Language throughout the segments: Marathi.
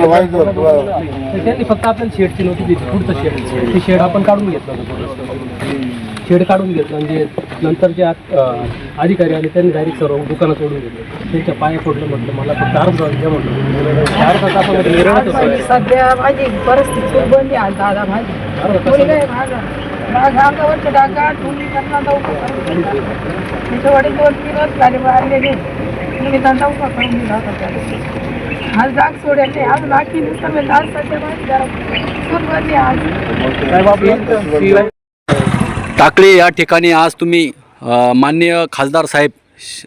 त्यांनी फक्त आपल्याला शेडची नोटीस दिली पुढचं शेड. ते शेड आपण काढून घेतलं होतं शेड काढून घेतलं म्हणजे नंतर जे अधिकारी आले त्यांनी डायरेक्ट सर्व दुकानं तोडून घेतलं. त्यांच्या पाया फोडलं म्हटलं मला फक्त अर्ज द्या म्हटलं. चार तासामध्ये निर्णयच माझी सध्या माझी परिस्थिती खूप बंदी आहे दादा माझी. माझा. डागा तुम्ही त्यांना लवकर तिथे वडील दोन दिवस झाले मारलेले त्यांना उभा करून दिला होता आज। आज सध्या टाकळी या ठिकाणी आज तुम्ही माननीय खासदार साहेब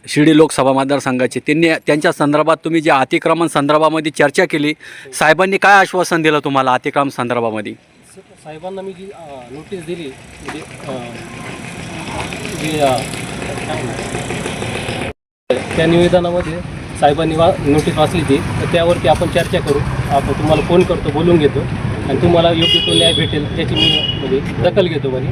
शिर्डी लोकसभा मतदारसंघाचे त्यांनी त्यांच्या संदर्भात तुम्ही जे अतिक्रमण संदर्भामध्ये चर्चा केली साहेबांनी काय आश्वासन दिलं तुम्हाला अतिक्रमण संदर्भामध्ये? साहेबांना मी जी नोटीस दिली म्हणजे? त्या निवेदनामध्ये साहेबांनी वा नोटीस वाचली ती तर त्यावरती आपण चर्चा करू. आपण तुम्हाला फोन करतो बोलून घेतो. आणि तुम्हाला योग्य तो न्याय भेटेल त्याची मी म्हणजे दखल घेतो म्हणे.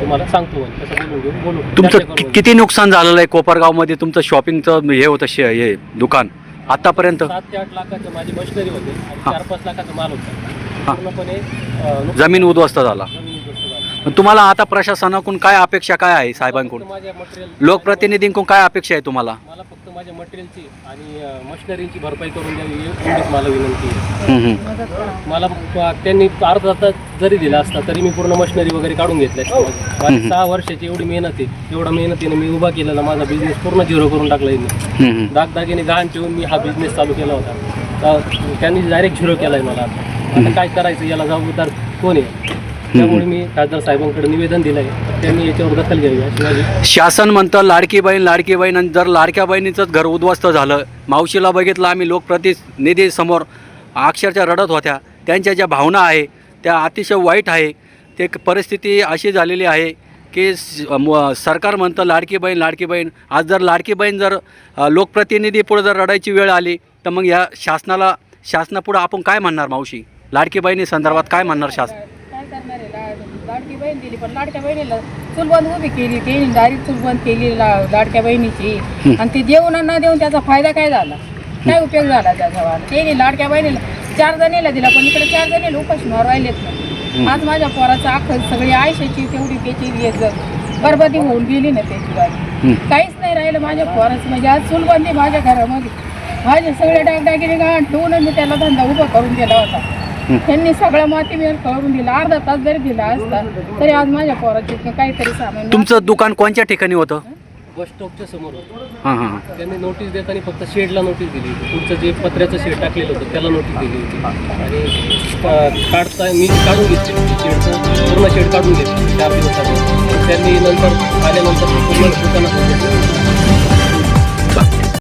तुम्हाला सांगतो म्हणे कसं बोलून घेऊ बोलू. चर्चा तुमचं करू कि- म्हणे. किती नुकसान झालेलं आहे कोपरगावमध्ये? तुमचं शॉपिंगचं हे होतं शे हे दुकान. आतापर्यंत? सात ते आठ लाखाचं माझी मशिनरी होते आणि हा. चार पाच लाखाचा माल होता. पूर्णपणे अं, नुकसान जमीन उद्ध्वस्त झाला. जमीन तुम्हाला आता प्रशासनाकडून काय अपेक्षा काय आहे साहेबांकडून? फक्त माझ्या मटेरियल लोकप्रतिनिधींकडून काय अपेक्षा आहे तुम्हाला? मला फक्त माझ्या मटेरियलची आणि अ, मशिनरीची भरपाई करून द्यावी एवढीच मला विनंती आहे. हम्म, हम्म. मला त्यांनी अर्धा तास जरी दिला असता तरी मी पूर्ण मशिनरी वगैरे काढून घेतल्या. माझी सहा वर्षाची एवढी मेहनत आहे. एवढा मेहनतीने मी उभा केलेला माझा बिझनेस पूर्ण झिरो करून टाकला यांनी. हम्म, हम्म. दागदागिने गहाण ठेवून मी हा बिझनेस चालू केला होता. तर त्यांनी डायरेक्ट झिरो केला आहे मला. आता आता काय करायचं याला जबाबदार कोण आहे? त्यामुळे मी खासदार साहेबांकडे निवेदन दिलं आहे त्यांनी याच्यावर दखल घ्यावी अशी माझी शासन म्हणतं लाडकी बहीण लाडकी बहीण आणि जर लाडक्या बहिणीचंच घर उद्ध्वस्त झालं मावशीला बघितलं आम्ही लोकप्रतिनिधी समोर अक्षरशः रडत होत्या. त्यांच्या ज्या भावना आहे त्या अतिशय वाईट आहे. ते क- परिस्थिती अशी झालेली आहे की स- म- सरकार म्हणतं लाडकी बहीण लाडकी बहीण. आज जर लाडकी बहीण जर अ, लोकप्रतिनिधी पुढे जर रडायची वेळ आली तर मग या शासनाला शासनापुढं आपण काय म्हणणार मावशी? लाडकी बहिणी संदर्भात काय म्हणणार शासन काय करणार आहे ला- लाडकी बहीण दिली पण लाडक्या बहिणीला चुलबंद उभी केली ते डायरेक्ट चुलबंद केली ला- लाडक्या बहिणीची. आणि ती देऊन आणि न देऊन त्याचा फायदा काय झाला? काय उपयोग झाला त्याचा? ते लाडक्या बहिणीला चार जणीला दिला पण इकडे चार जणीला उपाशी मार राहिलेत आज माझ्या पोराचं अख्खं सगळी आयुष्याची तेवढी त्याची ज- बरबादी होऊन गेली ना त्याची गाडी. काहीच नाही राहिलं माझ्या पोराचं. म्हणजे आज चुलबंदी माझ्या घरामध्ये. माझे सगळे डागडागिरी गहाण ठेवून मी त्याला धंदा उभा करून दिला होता. त्यांनी सगळं माती मेर करून दिला. अर्धा तास जरी दिला असता तरी आज माझ्या पोराची काहीतरी सामान तुमचं दुकान कोणत्या ठिकाणी होतं? बस स्टॉपच्या समोर होतं. हां हां त्यांनी नोटीस देताना फक्त शेडला नोटीस दिली होती. पुढचं जे पत्र्याचं शेड टाकलेलं होतं त्याला नोटीस दिली होती. आणि काढता मी काढून घेतली. होती शेडचं पूर्ण शेड काढून घेतली. चार दिवसांनी. त्यांनी नंतर आल्यानंतर पूर्ण दुकानात